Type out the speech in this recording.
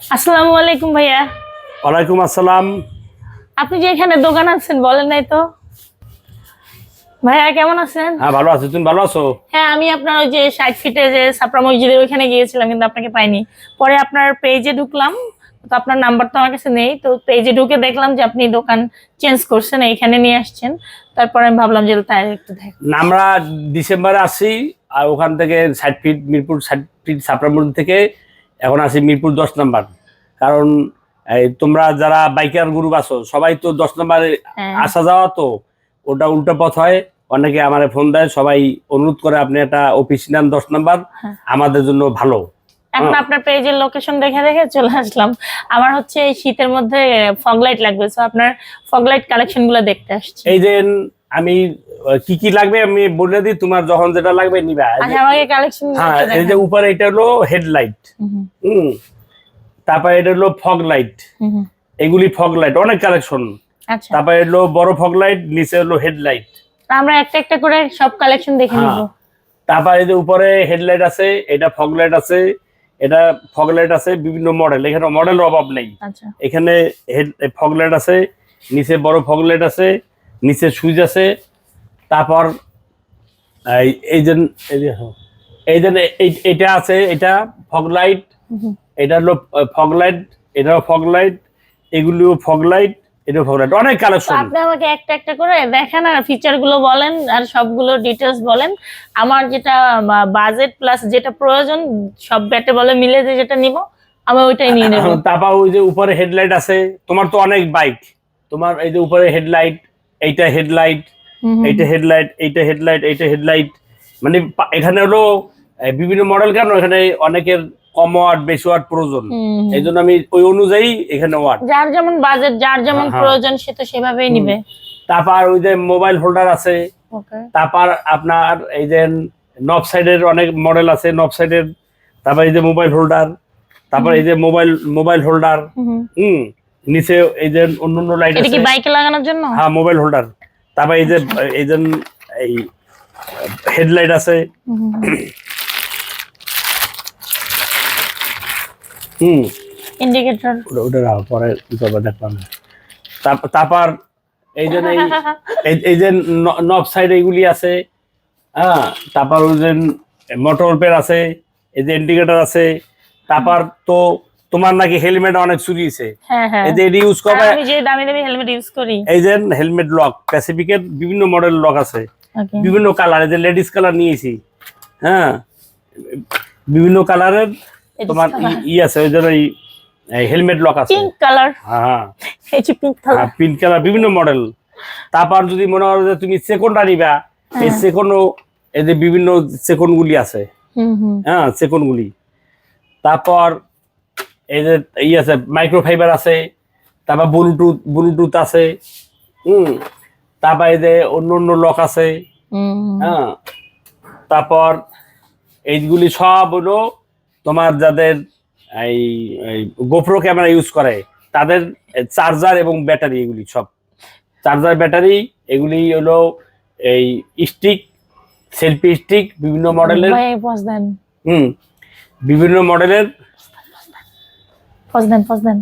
আসসালামু আলাইকুম ভাইয়া। ওয়ালাইকুম আসসালাম। আপনি যে এখানে দোকান আছেন বলেন নাই তো? ভাইয়া কেমন আছেন? হ্যাঁ ভালো আছো। তুমি ভালো আছো? হ্যাঁ আমি আপনার ওই যে ষাট ফিটে যে সাপড়া মসজিদের ওইখানে গিয়েছিলাম কিন্তু আপনাকে পাইনি। পরে আপনার পেজে ঢুকলাম তো আপনার নাম্বার তো আমার কাছে নেই তো পেজে ঢুকে দেখলাম যে আপনি দোকান চেঞ্জ করছেন এইখানে নিয়ে আসছেন। তারপরে আমি ভাবলাম যে তাই একটু দেখ আমরা ডিসেম্বরে আসি আর ওখান থেকে ষাট ফিট মিরপুর ষাট ফিট সাপড়ামুড়ি থেকে এখন আসি মিরপুর দশ নাম্বার। কারণ তোমরা যারা বাইকার গ্রুপ আছো সবাই তো দশ নাম্বারে হ্যাঁ। আসা যাওয়া তো ওটা উল্টো পথ হয়। অনেকে আমার ফোন দেয় সবাই অনুরোধ করে আপনি একটা অফিস নেন দশ নাম্বার হ্যাঁ। আমাদের জন্য ভালো। এখন আপনার পেজের লোকেশন দেখে দেখে চলে আসলাম। আমার হচ্ছে এই শীতের মধ্যে ফগলাইট লাগবে তো আপনার ফগলাইট কালেকশনগুলো দেখতে আসছি। এই যে আমি কি কি লাগবে আমি বলে দিই তোমার যখন যেটা লাগবে নিবা। এই যে- আচ্ছা হ্যাঁ এই যে উপরে এটা হলো হেডলাইট হুম। তারপরে এটা হলো ফগ লাইট এগুলি ফগ লাইট অনেক কালেকশন তারপরে হলো বড় ফগ লাইট নিচে হলো হেডলাইট আমরা একটা একটা করে সব কালেকশন দেখে হ্যাঁ। নিব। তারপরে এই যে উপরে হেডলাইট আছে এটা ফগ লাইট আছে এটা ফগ লাইট আছে বিভিন্ন মডেল এখানে মডেলের অভাব নেই। আচ্ছা। এখানে হেড ফগ লাইট আছে নিচে বড় ফগ লাইট আছে নিচে সুইচ আছে তারপর এই যে এই যে এটা আছে এটা ফগ লাইট এটা হলো ফগ লাইট এটাও ফগ লাইট এগুলিও ফগ লাইট এটাও ফগ লাইট অনেক কালেকশন আপনি আমাকে একটা একটা করে দেখেন আর ফিচারগুলো বলেন আর সবগুলো ডিটেলস বলেন। আমার যেটা বাজেট প্লাস যেটা প্রয়োজন সব ব্যাটে বলে মিলে যে যেটা নিব আমি ওইটাই নিয়ে নেব। তারপর ওই যে উপরে হেডলাইট আছে তোমার তো অনেক বাইক তোমার এই যে উপরে হেডলাইট এইটা হেডলাইট। এইটা হেডলাইট এইটা হেডলাইট এইটা হেডলাইট। মানে এখানে হলো বিভিন্ন মডেল কেন এখানে অনেকের কম ওয়াট বেশি ওয়াট প্রয়োজন। এই জন্য আমি ওই অনুযায়ী এখানে ওয়াট। যার যেমন বাজেট যার যেমন হ্যাঁ। প্রয়োজন সে তো সেভাবেই নিবে। তারপর ওই যে মোবাইল হোল্ডার আছে। তারপর আপনার এই যে নব সাইডের অনেক মডেল আছে নব সাইডের। তারপর এই যে মোবাইল হোল্ডার। তারপর এই যে মোবাইল মোবাইল হোল্ডার। হুম। নিচে এই যে অন্য অন্য লাইট এটা কি বাইকে লাগানোর জন্য? হ্যাঁ মোবাইল হোল্ডার তারপর এই যে এই যে এই হেডলাইট আছে। হুম, ইন্ডিকেটর ওটা ওটা রাখো, পরে কি করবে দেখলাম। তারপর- এই যে এই- এই- এই যে নব সাইড এইগুলি আছে। হ্যাঁ তারপর ওই যে মোটর পের আছে। এই যে ইন্ডিকেটর আছে। তারপর তো তোমার নাকি হেলমেট অনেক চুরিয়েছে হ্যাঁ হ্যাঁ। এই যে এটি ইউজ করবে আমি যে দামি দামি হেলমেট ইউজ করি। এই যে হেলমেট লক প্যাসিফিকের বিভিন্ন মডেল লক আছে। বিভিন্ন কালার এই যে লেডিস কালার নিয়েছি। হ্যাঁ? বিভিন্ন কালারের তোমার ই- আছে ওই জন্য হেলমেট লক আছে। পিঙ্ক কালার হ্যাঁ। এই যে পিঙ্ক কালার পিঙ্ক কালার বিভিন্ন মডেল তারপর যদি মনে হয় যে তুমি সেকন্ডটা নিবা এই সেকন্ডও এই যে বিভিন্ন সেকন্ড গুলি আছে। হুম হুম। হ্যাঁ সেকন্ড গুলি। তারপর এই যে ই আছে মাইক্রোফাইবার আছে তারপর ব্লুটুথ ব্লুটুথ আছে। হুম। তারপর এই যে অন্য অন্য লক আছে। হ্যাঁ। তারপর এইগুলি সব হলো তোমার যাদের এই গোপ্রো ক্যামেরা ইউজ করে তাদের চার্জার এবং ব্যাটারি এগুলি সব। চার্জার ব্যাটারি এগুলি হলো এই স্টিক সেলফি স্টিক বিভিন্ন মডেলের হুম। বিভিন্ন মডেলের পজ দেন পজ দেন